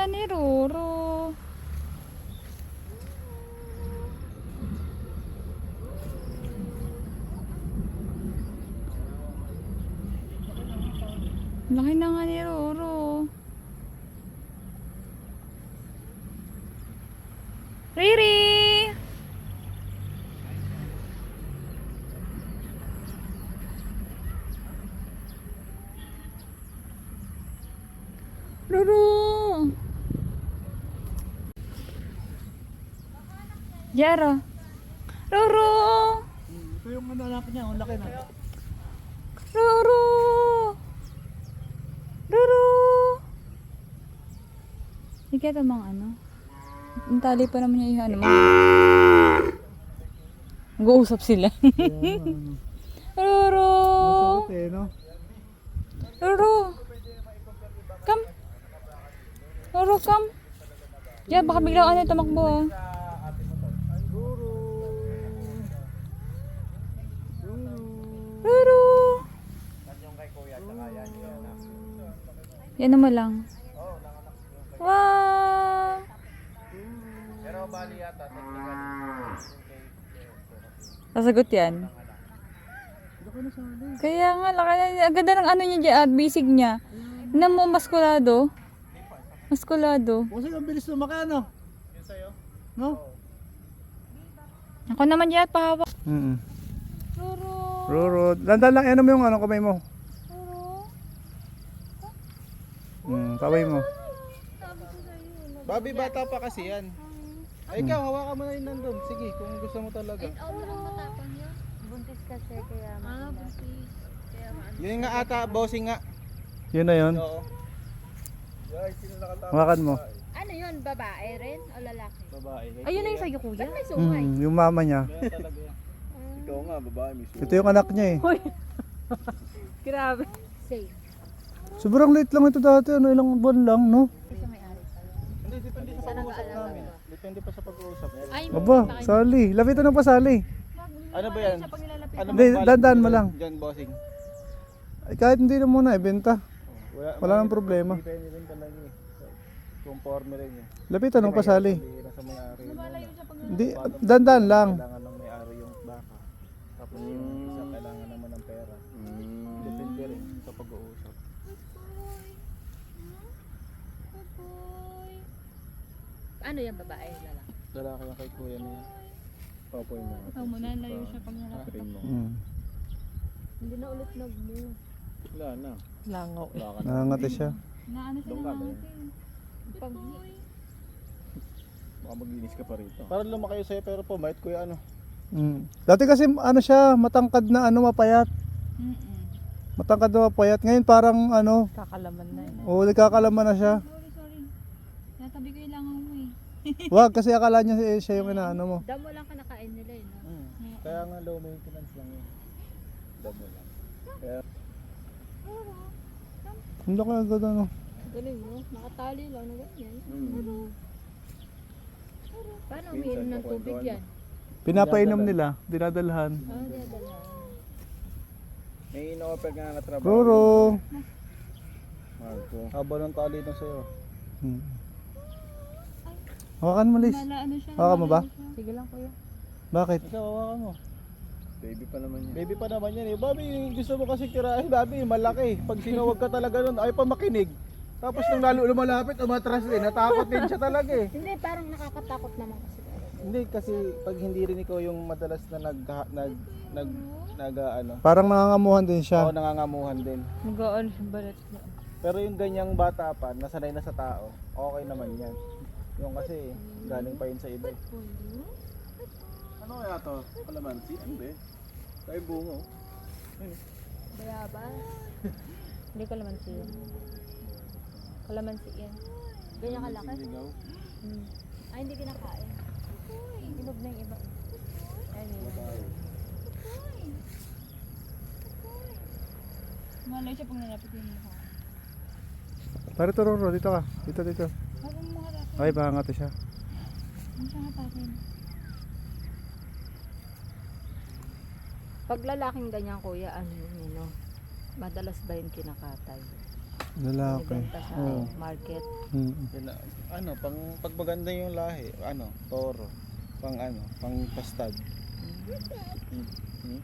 mainan nih Ruru. Laki na nga ni Ruru. Riri! Ruru! Jero! Roro! Ito yung ano anak niya, ang laki na. Roro! Roro! Hindi kaya tamang ano? Ang tali pa naman niya yung ano. Mag-uusap sila. Roro! Masarap eh, no? Roro! Come! Roro, come! Yan, baka biglang ano tumakbo ah. Yan naman lang. Wow! Pero bali yata. Sasagot yan. Kaya nga, laki na, ang ganda ng ano niya dyan, at bisig niya. Tignan mo, maskulado. Maskulado. Kasi ang bilis lumaki, ano? Yun sa'yo? No? Ako naman dyan, pahawak. Mm Roro, Roro, landan lang, ano mo yung ano, kamay mo? Mm, kamay mo. Babi, bata pa kasi yan. Ay, ikaw, hawakan mo na yun nandun. Sige, kung gusto mo talaga. Buntis kasi kaya Ah, buntis. Kaya maano. Yun nga ata, bossing nga. Yun na yun. Oo. Guys, sino nakatama? Hawakan mo. Ano yun? Babae rin o lalaki? Babae. Ayun na yung sa'yo kuya. Ba't may sungay? Mm, yung mama niya. Talaga yan. Ikaw nga, babae, miss. Ito yung anak niya eh. Grabe. Safe. Sobrang late lang ito dati, ano, ilang buwan lang, no? Kasi may ari. Hindi, depende sa pag-uusap namin. Depende pa sa pag-uusap. Aba, sali. Lapitan ng pasali. Ano ba yan? Ano Hindi, dandan mo lang. Diyan, bossing. Ay, kahit hindi na muna, ibenta. Wala, Wala nang problema. Depende rin talaga eh. Conforme rin eh. Lapitan ng pasali. Hindi dandan lang. Kailangan ng may-ari yung baka. Tapos yung isa kailangan naman ng pera. Depende rin sa pag-uusap. Ano yan babae lalaki? Lalaki yung kay kuya niya. Papoy mo. Ikaw muna, layo siya pag nalapit. Mo. Mm. Hindi na ulit nag-move. Wala na. Langaw. Wala ka na. Nangangati siya. Naano siya Doon ka ba? Pag Baka maglinis ka pa rito. Para lumaki kayo sa'yo pero pumayat kuya ano. Mm. Dati kasi ano siya, matangkad na ano mapayat. Mm-mm. Matangkad na mapayat. Ngayon parang ano, Kakalaman na yun. oh, nagkakalaman na siya. Sorry, sorry. Natabi ko yung langaw mo eh. Wag kasi akala niya eh, siya yung inaano mo. damo lang kinakain nila eh. No? Hmm. Kaya nga low maintenance lang yun. Damo lang. Kaya Hindi ko agad ano. Galing mo. Nakatali lang na ganyan. mm. Paano umiinom ng tubig yan? Pinapainom nila, dinadalhan. Ah, dadala. may ino-offer nga nga trabaho. Roro. Marco. Haba ng tali na sa'yo. Hmm. Hawakan mo, Liz. Nala ano siya. Hawakan mo ba? Sige lang kuya. Bakit? Ikaw, hawakan mo. Baby pa naman yan. Baby pa naman yan eh. Babi, gusto mo kasi tirahin. Babi, malaki. Pag sinuwag ka talaga nun, ay pa makinig. Tapos nung lalo lumalapit, umatras din. Natakot din siya talaga eh. Hindi, parang nakakatakot naman kasi. Hindi kasi pag hindi rin ikaw yung madalas na nag nag nag nag ano, Parang nangangamuhan din siya. nangangamuhan din. Mag-on siya balat. Pero yung ganyang bata pa, nasanay na sa tao, okay naman yan. Yung kasi galing pa yun sa iba. eh. Ano kaya to? Kalamansi? Ano ba eh? Tayo bungo. Bayabas. Hindi kalamansi yan. Kalamansi yan. Ganyan kalaki? Sinigaw. Hmm. Ay, hindi kinakain. Inog na yung iba. Ayun yun. Malay siya pag nalapit yung mukha. Tara to, Roro. Dito ka. Dito, dito. Huwag mong maharapin. Ay, pangangati siya. Siyang hatakin. Pag lalaking ganyan kuya, ano yun, ano, madalas ba yung kinakatay? Lalaki. Binibenta sa Oo. market. Mm. Yun na- ano, pang pag maganda yung lahi, ano, toro. Pang ano, pang pastad. Hmm?